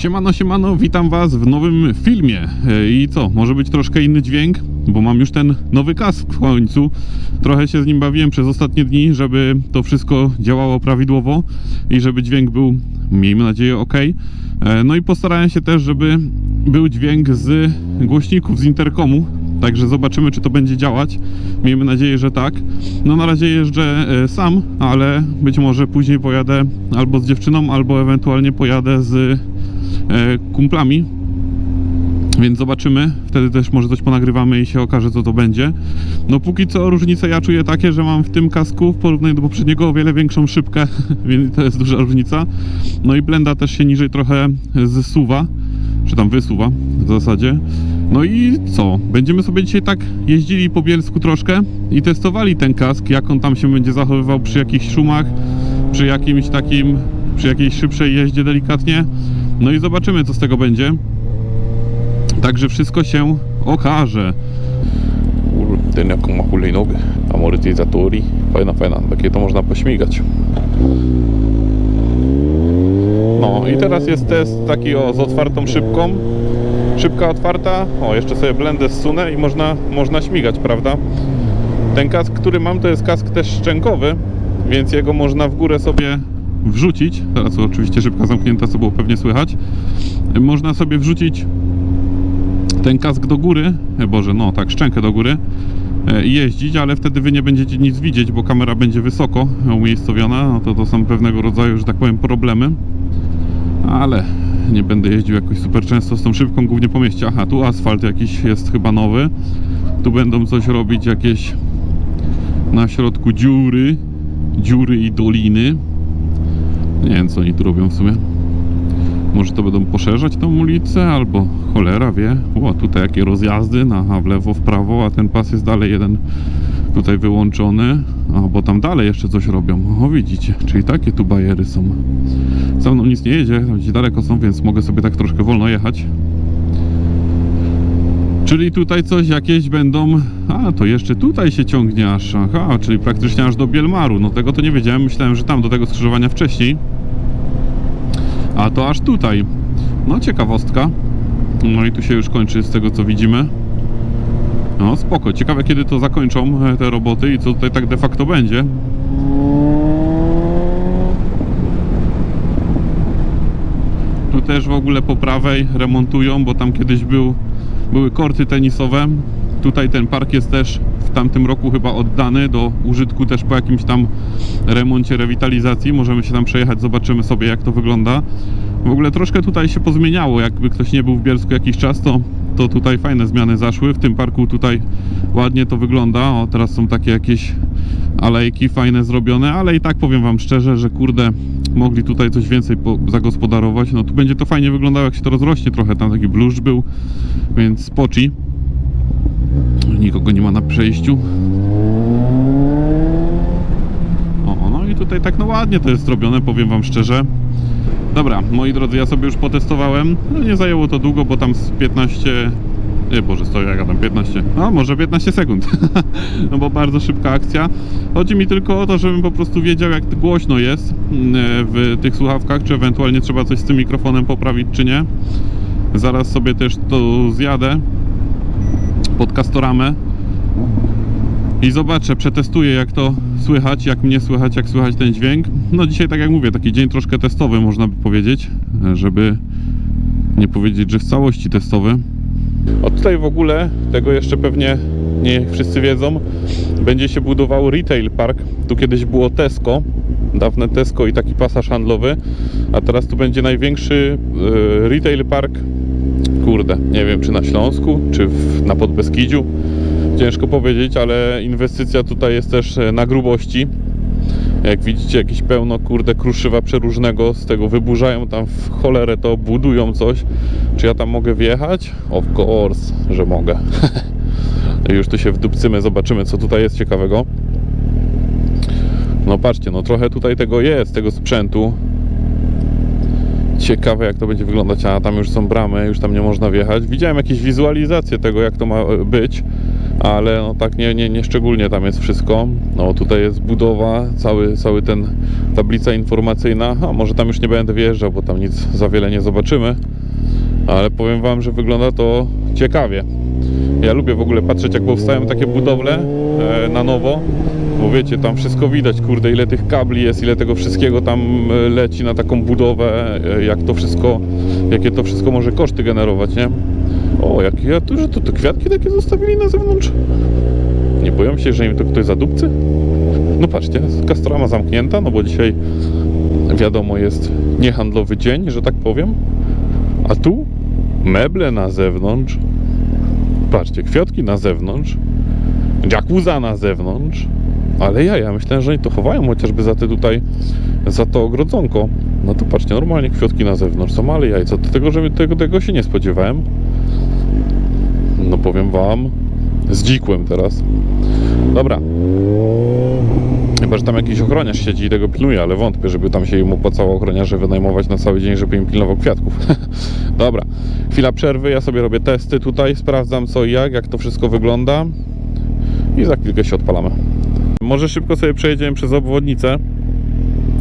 Siemano, siemano, witam Was w nowym filmie. E, I co, może być troszkę inny dźwięk, bo mam już ten nowy kask w końcu. Trochę się z nim bawiłem przez ostatnie dni, żeby to wszystko działało prawidłowo i żeby dźwięk był, miejmy nadzieję, ok. E, No i postarałem się też, żeby był dźwięk z głośników, z interkomu. Także zobaczymy, czy to będzie działać. Miejmy nadzieję, że tak. No na razie jeżdżę e, sam, ale być może później pojadę albo z dziewczyną, albo ewentualnie pojadę z kumplami. Więc zobaczymy. Wtedy też może coś ponagrywamy i się okaże, co to będzie. No póki co różnice ja czuję takie, że mam w tym kasku w porównaniu do poprzedniego o wiele większą szybkę, więc to jest duża różnica. No i blenda też się niżej trochę zsuwa, czy tam wysuwa w zasadzie. No i co? Będziemy sobie dzisiaj tak jeździli po Bielsku troszkę i testowali ten kask, jak on tam się będzie zachowywał przy jakichś szumach, przy jakimś takim, przy jakiejś szybszej jeździe delikatnie. No i zobaczymy, co z tego będzie. Także wszystko się okaże. Ten jaką ma hulajnogę, amortyzatori, fajna, fajna, takie to można pośmigać. No i teraz jest test taki o, z otwartą szybką. Szybka otwarta, o jeszcze sobie blendę zsunę i można, można śmigać, prawda? Ten kask, który mam to jest kask też szczękowy, więc jego można w górę sobie Wrzucić, teraz oczywiście szybka zamknięta, co było pewnie słychać. Można sobie wrzucić ten kask do góry, e, Boże, no tak, szczękę do góry e, jeździć, ale wtedy wy nie będziecie nic widzieć, bo kamera będzie wysoko umiejscowiona, no to to są pewnego rodzaju, że tak powiem, problemy. Ale nie będę jeździł jakoś super często z tą szybką, głównie po mieście. Aha, tu asfalt jakiś jest chyba nowy. Tu będą coś robić jakieś na środku dziury, dziury i doliny. Nie wiem, co oni tu robią w sumie. Może to będą poszerzać tą ulicę, albo cholera wie. O, tutaj jakie rozjazdy, na, w lewo, w prawo, a ten pas jest dalej jeden tutaj wyłączony. A, bo tam dalej jeszcze coś robią. O, widzicie, czyli takie tu bajery są. Za mną nic nie jedzie, tam gdzieś daleko są, więc mogę sobie tak troszkę wolno jechać. Czyli tutaj coś jakieś będą. A, to jeszcze tutaj się ciągnie aż. Aha, czyli praktycznie aż do Bielmaru. No tego to nie wiedziałem. Myślałem, że tam do tego skrzyżowania wcześniej. A to aż tutaj. No, ciekawostka. No i tu się już kończy z tego co widzimy. No, spoko. Ciekawe kiedy to zakończą e, te roboty i co tutaj tak de facto będzie. Tu też w ogóle po prawej remontują, bo tam kiedyś był, były korty tenisowe. Tutaj ten park jest też w tamtym roku chyba oddany do użytku też po jakimś tam remoncie, rewitalizacji. Możemy się tam przejechać, zobaczymy sobie jak to wygląda. W ogóle troszkę tutaj się pozmieniało, jakby ktoś nie był w Bielsku jakiś czas, to, to tutaj fajne zmiany zaszły. W tym parku tutaj ładnie to wygląda. O, teraz są takie jakieś alejki fajne zrobione, ale i tak powiem wam szczerze, że kurde, mogli tutaj coś więcej po, zagospodarować. No tu będzie to fajnie wyglądało, jak się to rozrośnie trochę. Tam taki bluszcz był, więc spoci. Nikogo nie ma na przejściu. O, no i tutaj tak no ładnie to jest zrobione, powiem wam szczerze. Dobra, moi drodzy, ja sobie już potestowałem. No nie zajęło to długo, bo tam z 15. Nie, Boże, stoi jak tam 15. A może 15 sekund. no bo bardzo szybka akcja. Chodzi mi tylko o to, żebym po prostu wiedział, jak głośno jest mm, w tych słuchawkach, czy ewentualnie trzeba coś z tym mikrofonem poprawić, czy nie. Zaraz sobie też to zjadę pod Castoramę i zobaczę, przetestuję jak to słychać, jak mnie słychać, jak słychać ten dźwięk. No dzisiaj, tak jak mówię, taki dzień troszkę testowy można by powiedzieć, żeby nie powiedzieć, że w całości testowy. A tutaj w ogóle, tego jeszcze pewnie nie wszyscy wiedzą, będzie się budował retail park. Tu kiedyś było Tesco, dawne Tesco i taki pasaż handlowy, a teraz tu będzie największy e, retail park, kurde, nie wiem czy na Śląsku, czy w, na Podbeskidziu. Ciężko powiedzieć, ale inwestycja tutaj jest też e, na grubości. Jak widzicie, jakieś pełno, kurde, kruszywa przeróżnego, z tego wyburzają tam w cholerę to, budują coś. Czy ja tam mogę wjechać? Of course, że mogę. Już tu się wdupcymy, zobaczymy, co tutaj jest ciekawego. No patrzcie, no trochę tutaj tego jest, tego sprzętu. Ciekawe, jak to będzie wyglądać. A tam już są bramy, już tam nie można wjechać. Widziałem jakieś wizualizacje tego, jak to ma e, być. ale no tak nie, nie, nie szczególnie tam jest wszystko. No tutaj jest budowa, cały, cały ten tablica informacyjna, a może tam już nie będę wjeżdżał, bo tam nic za wiele nie zobaczymy, ale powiem Wam, że wygląda to ciekawie. Ja lubię w ogóle patrzeć jak powstają takie budowle na nowo, bo wiecie, tam wszystko widać, kurde, ile tych kabli jest, ile tego wszystkiego tam e, leci na taką budowę, e, jak to wszystko, jakie to wszystko może koszty generować, nie? O, jakie ja tu, że to, to kwiatki takie zostawili na zewnątrz? Nie boją się, że im to ktoś zadupcy? No patrzcie, Castrama zamknięta, no bo dzisiaj wiadomo jest niehandlowy dzień, że tak powiem. A tu meble na zewnątrz. Patrzcie, kwiatki na zewnątrz. Jacuzza na zewnątrz. Ale ja, ja że oni to chowają chociażby za te tutaj, za to ogrodzonko. No to patrzcie, normalnie kwiatki na zewnątrz są, ale jajco. Do tego, że tego, tego się nie spodziewałem. No powiem wam, zdzikłem teraz. Dobra. Chyba, że tam jakiś ochroniarz siedzi i tego pilnuje, ale wątpię, żeby tam się im opłacało ochroniarze wynajmować na cały dzień, żeby im pilnował kwiatków. Dobra, chwila przerwy, ja sobie robię testy tutaj, sprawdzam co i jak, jak to wszystko wygląda i za chwilkę się odpalamy. Może szybko sobie przejedziemy przez obwodnicę.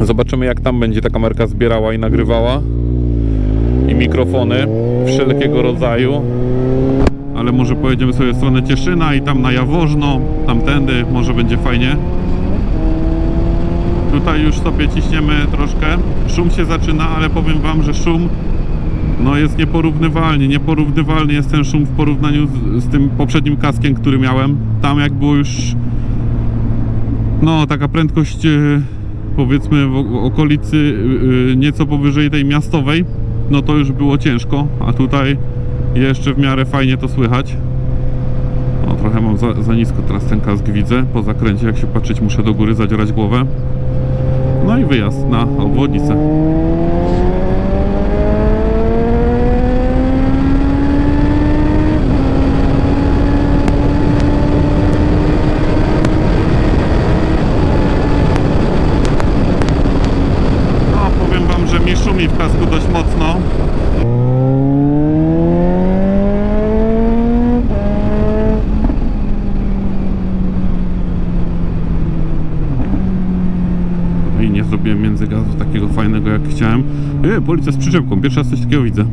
Zobaczymy jak tam będzie ta kamerka zbierała i nagrywała. I mikrofony wszelkiego rodzaju. Ale może pojedziemy sobie w stronę Cieszyna i tam na Jaworzno, tamtędy, może będzie fajnie. Tutaj już sobie ciśniemy troszkę. Szum się zaczyna, ale powiem Wam, że szum no jest nieporównywalnie. Nieporównywalny jest ten szum w porównaniu z, z tym poprzednim kaskiem, który miałem. Tam jak było już no taka prędkość e, powiedzmy w okolicy e, nieco powyżej tej miastowej, no to już było ciężko, a tutaj jeszcze w miarę fajnie to słychać. O, trochę mam za, za nisko teraz ten kask widzę. Po zakręcie, jak się patrzeć, muszę do góry zadzierać głowę. No i wyjazd na obwodnicę. No, powiem Wam, że mi szumi w kasku dość mocno. I nie zrobiłem międzygazu takiego fajnego jak chciałem. E, policja z przyczepką. Pierwszy raz coś takiego widzę.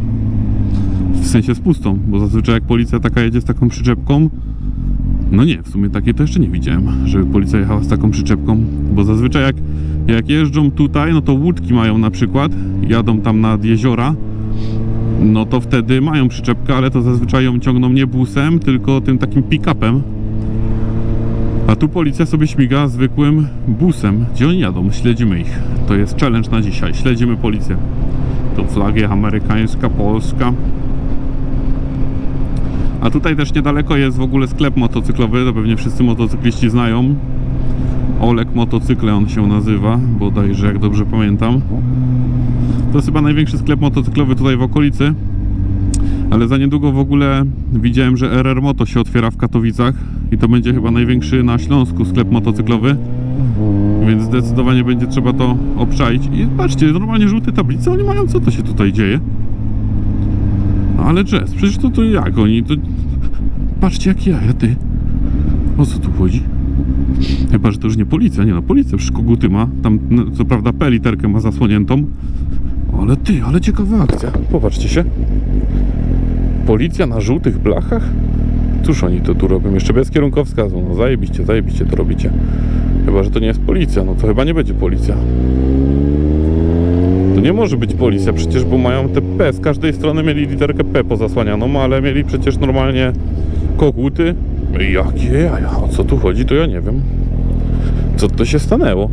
W sensie z pustą, bo zazwyczaj jak policja taka jedzie z taką przyczepką, no nie, w sumie takiej to jeszcze nie widziałem, żeby policja jechała z taką przyczepką, bo zazwyczaj jak, jak jeżdżą tutaj, no to łódki mają na przykład, jadą tam nad jeziora, no to wtedy mają przyczepkę, ale to zazwyczaj ją ciągną nie busem, tylko tym takim pick-upem. A tu policja sobie śmiga zwykłym busem. Gdzie oni jadą? Śledzimy ich. To jest challenge na dzisiaj. Śledzimy policję. To flagi amerykańska, polska. A tutaj też niedaleko jest w ogóle sklep motocyklowy, to pewnie wszyscy motocykliści znają. Olek Motocykle on się nazywa, bodajże jak dobrze pamiętam. To jest chyba największy sklep motocyklowy tutaj w okolicy. Ale za niedługo w ogóle widziałem, że RR Moto się otwiera w Katowicach i to będzie chyba największy na Śląsku sklep motocyklowy. Więc zdecydowanie będzie trzeba to obczaić. I patrzcie, normalnie żółte tablice oni mają, co to się tutaj dzieje? No ale jazz, przecież to, to jak oni to... Patrzcie jak jaja, ty. O co tu chodzi? Chyba, że to już nie policja, nie no, policja przecież koguty ma. Tam no, co prawda P literkę ma zasłoniętą. Ale ty, ale ciekawa akcja. Popatrzcie się. Policja na żółtych blachach? Cóż oni to tu robią? Jeszcze bez kierunkowskazu. No zajebiście, zajebiście to robicie. Chyba, że to nie jest policja. No to chyba nie będzie policja. To nie może być policja przecież, bo mają te P. Z każdej strony mieli literkę P pozasłanianą, ale mieli przecież normalnie koguty. Jakie jaja? O co tu chodzi, to ja nie wiem. Co to się stanęło?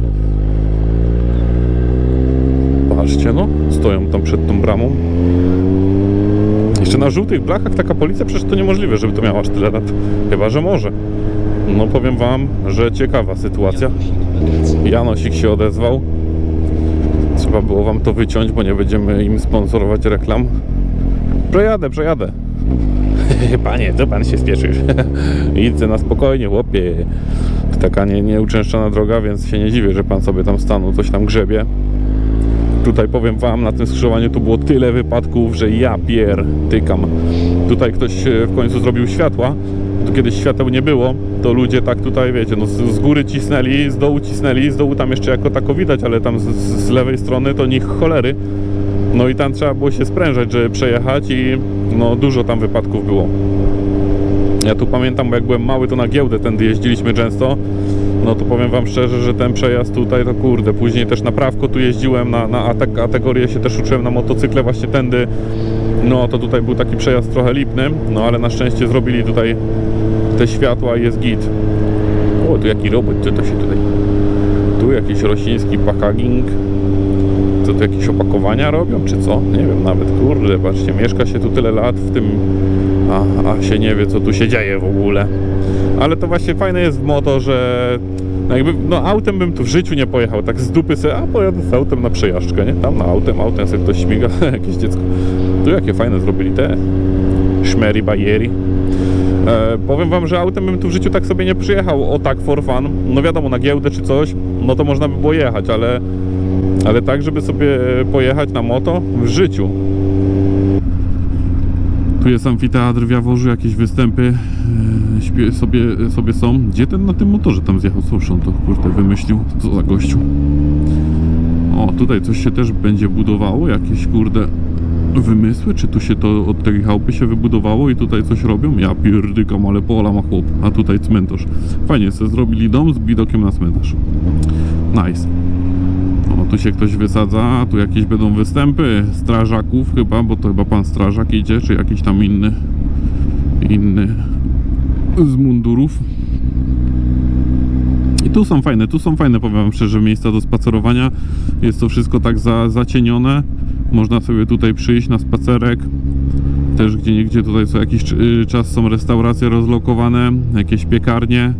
Patrzcie no, stoją tam przed tą bramą. Jeszcze na żółtych blachach taka policja, przecież to niemożliwe, żeby to miała 4 lat. Chyba, że może. No powiem wam, że ciekawa sytuacja. Janosik się odezwał. Trzeba było wam to wyciąć, bo nie będziemy im sponsorować reklam. Przejadę, przejadę. Panie, to pan się spieszy. Idźcie na spokojnie, chłopie. Taka nie, nieuczęszczona droga, więc się nie dziwię, że pan sobie tam stanął, coś tam grzebie. Tutaj powiem wam, na tym skrzyżowaniu tu było tyle wypadków, że ja pier tykam. Tutaj ktoś e, w końcu zrobił światła, tu kiedyś świateł nie było, to ludzie tak tutaj, wiecie, no z, z góry cisnęli, z dołu cisnęli, z dołu tam jeszcze jako tako widać, ale tam z, z lewej strony to nich cholery. No i tam trzeba było się sprężać, żeby przejechać i no dużo tam wypadków było. Ja tu pamiętam, bo jak byłem mały, to na giełdę tędy jeździliśmy często. No to powiem Wam szczerze, że ten przejazd tutaj, to kurde, później też na prawko tu jeździłem, na, na ate- kategorię się też uczyłem na motocykle właśnie tędy. No to tutaj był taki przejazd trochę lipny, no ale na szczęście zrobili tutaj te światła i jest git. O, tu jaki robot, co to się tutaj... Tu jakiś rośliński packaging. Co tu jakieś opakowania robią, czy co? Nie wiem nawet, kurde, patrzcie, mieszka się tu tyle lat w tym, a, a się nie wie, co tu się dzieje w ogóle. Ale to właśnie fajne jest w moto, że no jakby, no autem bym tu w życiu nie pojechał, tak z dupy sobie, a pojadę z autem na przejażdżkę, nie? Tam na autem, autem sobie ktoś śmiga, jakieś dziecko. Tu jakie fajne zrobili te szmery, bajeri. E, powiem wam, że autem bym tu w życiu tak sobie nie przyjechał, o tak for fun. No wiadomo, na giełdę czy coś, no to można by było jechać, ale, ale tak, żeby sobie pojechać na moto w życiu. Tu jest amfiteatr w Jaworzu, jakieś występy e, śpie, sobie, sobie są. Gdzie ten na tym motorze tam zjechał? Cóż on to kurde wymyślił? Co za gościu? O, tutaj coś się też będzie budowało, jakieś kurde wymysły, czy tu się to od tej chałupy się wybudowało i tutaj coś robią? Ja pierdykam, ale pola ma chłop, a tutaj cmentarz. Fajnie, sobie zrobili dom z widokiem na cmentarz. Nice. Tu się ktoś wysadza, tu jakieś będą występy strażaków chyba, bo to chyba pan strażak idzie, czy jakiś tam inny inny z mundurów. I tu są fajne, tu są fajne, powiem wam szczerze, miejsca do spacerowania. Jest to wszystko tak za, zacienione. Można sobie tutaj przyjść na spacerek. Też gdzie niegdzie tutaj co jakiś y, czas są restauracje rozlokowane, jakieś piekarnie.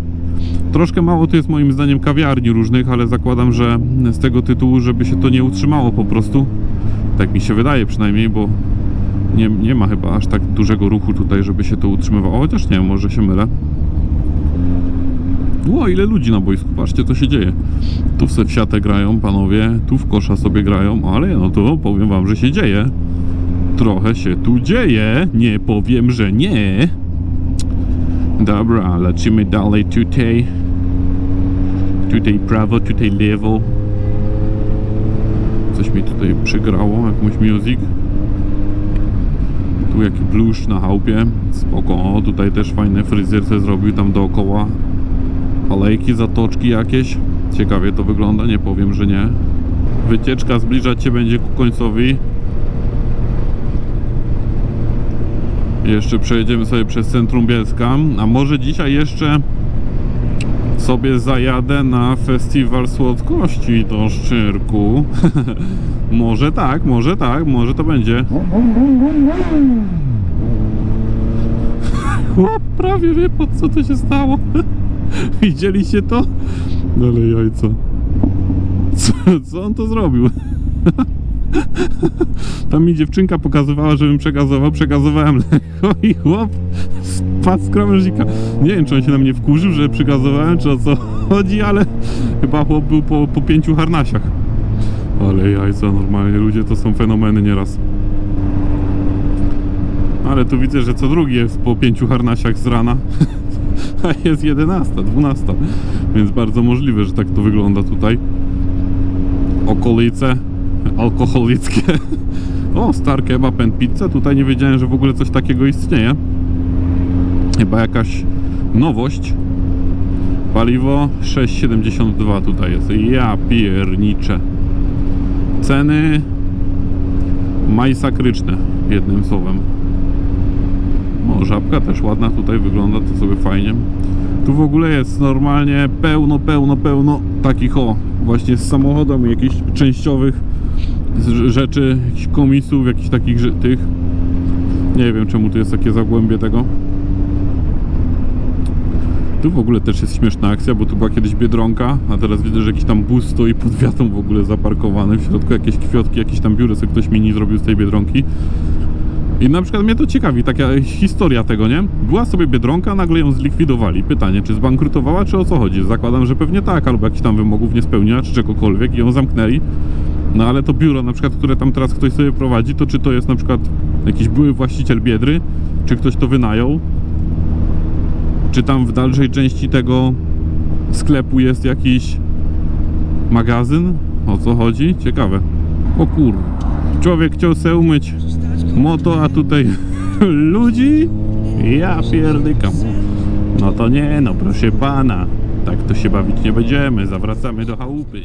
Troszkę mało tu jest moim zdaniem kawiarni różnych, ale zakładam, że z tego tytułu, żeby się to nie utrzymało po prostu. Tak mi się wydaje przynajmniej, bo nie, nie ma chyba aż tak dużego ruchu tutaj, żeby się to utrzymywało. Chociaż nie może się mylę. Ło, ile ludzi na boisku, patrzcie co się dzieje. Tu w siatę grają panowie, tu w kosza sobie grają, ale no to powiem wam, że się dzieje. Trochę się tu dzieje, nie powiem, że nie. Dobra, lecimy dalej tutaj. Tutaj prawo, tutaj lewo. Coś mi tutaj przygrało, jakąś music. Tu jaki blusz na chałupie. Spoko, o, tutaj też fajny fryzjer se zrobił tam dookoła. Alejki, zatoczki jakieś. Ciekawie to wygląda, nie powiem, że nie. Wycieczka zbliżać się będzie ku końcowi. Jeszcze przejedziemy sobie przez centrum Bielska, a może dzisiaj jeszcze sobie zajadę na festiwal słodkości do Szczyrku. może tak, może tak, może to będzie. Chłop prawie wie po co to się stało. Widzieliście to? Ale jajco. Co, co on to zrobił? Tam mi dziewczynka pokazywała, żebym przekazował, przekazowałem lekko i chłop spadł z krawężnika. Nie wiem, czy on się na mnie wkurzył, że przekazowałem, czy o co chodzi, ale chyba chłop był po, po pięciu harnasiach. Ale jajca, normalnie ludzie to są fenomeny nieraz. Ale tu widzę, że co drugi jest po pięciu harnasiach z rana. A jest 11, 12. Więc bardzo możliwe, że tak to wygląda tutaj. Okolice alkoholickie. O, Star Kebab and Pizza. Tutaj nie wiedziałem, że w ogóle coś takiego istnieje. Chyba jakaś nowość. Paliwo 6,72 tutaj jest. Ja pierniczę. Ceny majsakryczne, jednym słowem. O, żabka też ładna tutaj wygląda, to sobie fajnie. Tu w ogóle jest normalnie pełno, pełno, pełno takich o, właśnie z samochodem jakichś częściowych rzeczy, jakichś komisów, jakichś takich tych. Nie wiem czemu tu jest takie zagłębie tego. Tu w ogóle też jest śmieszna akcja, bo tu była kiedyś Biedronka, a teraz widzę, że jakiś tam bus stoi pod wiatą w ogóle zaparkowany. W środku jakieś kwiotki, jakieś tam biuro sobie ktoś mini zrobił z tej Biedronki. I na przykład mnie to ciekawi, taka historia tego, nie? Była sobie Biedronka, nagle ją zlikwidowali. Pytanie, czy zbankrutowała, czy o co chodzi? Zakładam, że pewnie tak, albo jakichś tam wymogów nie spełniła, czy czegokolwiek i ją zamknęli. No ale to biuro na przykład, które tam teraz ktoś sobie prowadzi, to czy to jest na przykład jakiś były właściciel Biedry, czy ktoś to wynajął? Czy tam w dalszej części tego sklepu jest jakiś magazyn? O co chodzi? Ciekawe. O kur... Człowiek chciał se umyć moto, a tutaj ludzi? Ja pierdykam. No to nie, no proszę pana. Tak to się bawić nie będziemy. Zawracamy do chałupy.